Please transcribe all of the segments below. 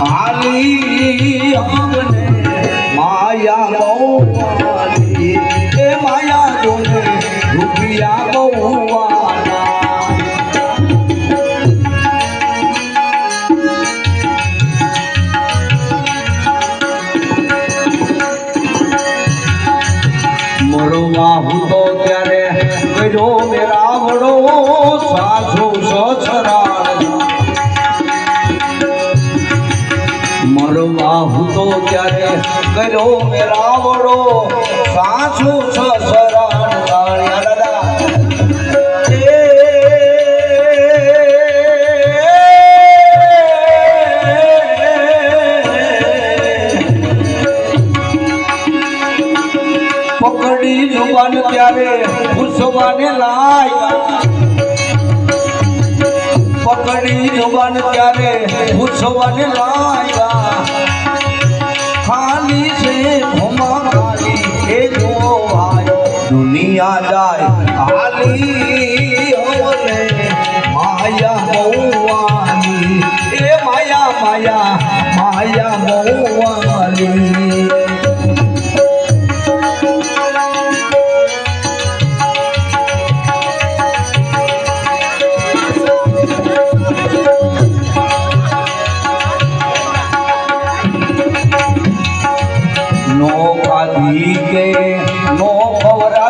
હાલી અમને માયા બહુવાની એ માયા જોને રૂપિયા બહુ મરવા હું તો ત્યારે કર્યો મેરાવડો ત્યારે કર્યો મેરાવડો સાસુ સસરાળ કાળિયા દાદા પકડી જુબાન ત્યારે પૂછવાને લાય પકડી જુબાન ત્યારે પૂછવાને લાય દુનિયા જાય. હાલી હોલે માયા મૌવાની એ માયા માયા માયા મૌવાની નો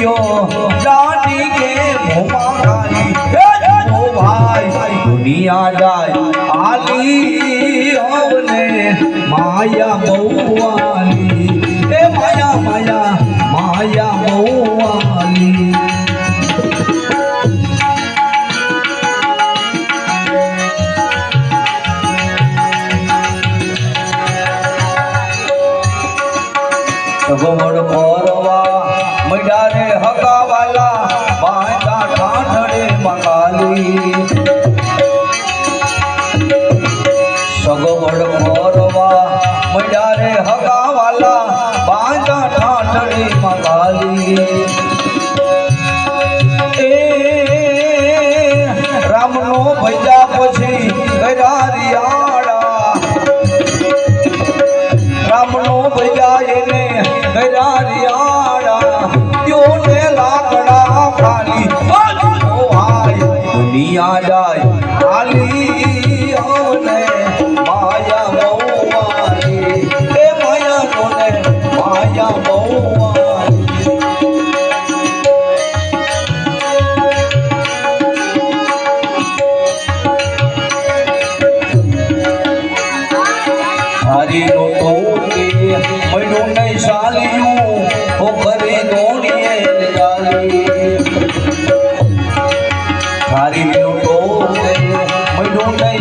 ગયો. દાદી કે ભોમા ખાલી જો ભાઈ દુનિયા જાય. આલી હવને માયા બહુવાની એ માયા માયા માયા બહુવાની સગવડ પરવા મૈડા રે હકાવાલા બાંધા ઠાઠડે મંગાલી. સગવડ પરવા મૈડા રે હકાવાલા બાંધા ઠાઠડે મંગાલી. એ રામનો ભૈયા પછી ગરારિયાળા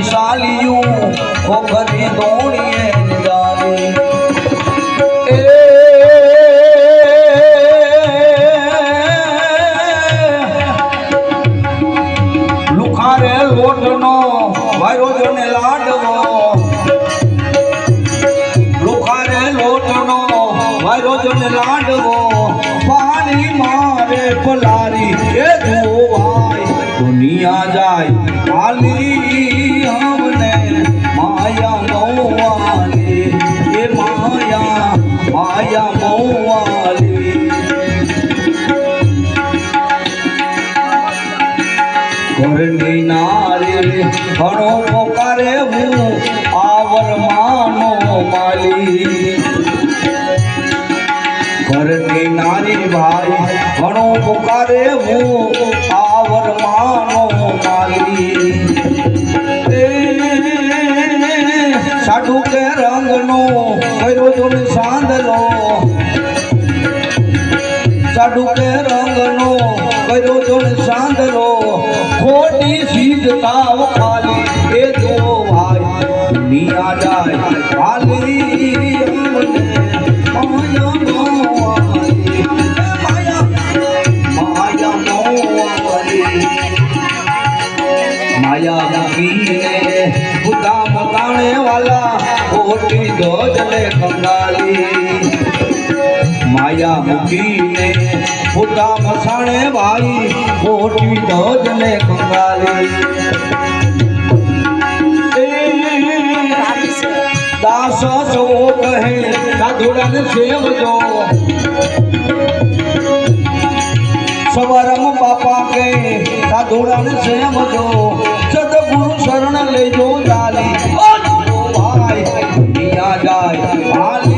સાલિયું ખોખરી દોડીએ પોકારે હું જલે કંગાળી માયા મૂકીને ફૂટા મસાણે ભાઈ ખોટી ધજને કંગાળી દાસ સો કહે સાધુડન સેવજો સવારમ બાપા કે સાધુડન સેવજો સદગુરુ શરણ લેજો ચાલી ઓ ભાઈ દુનિયા જાય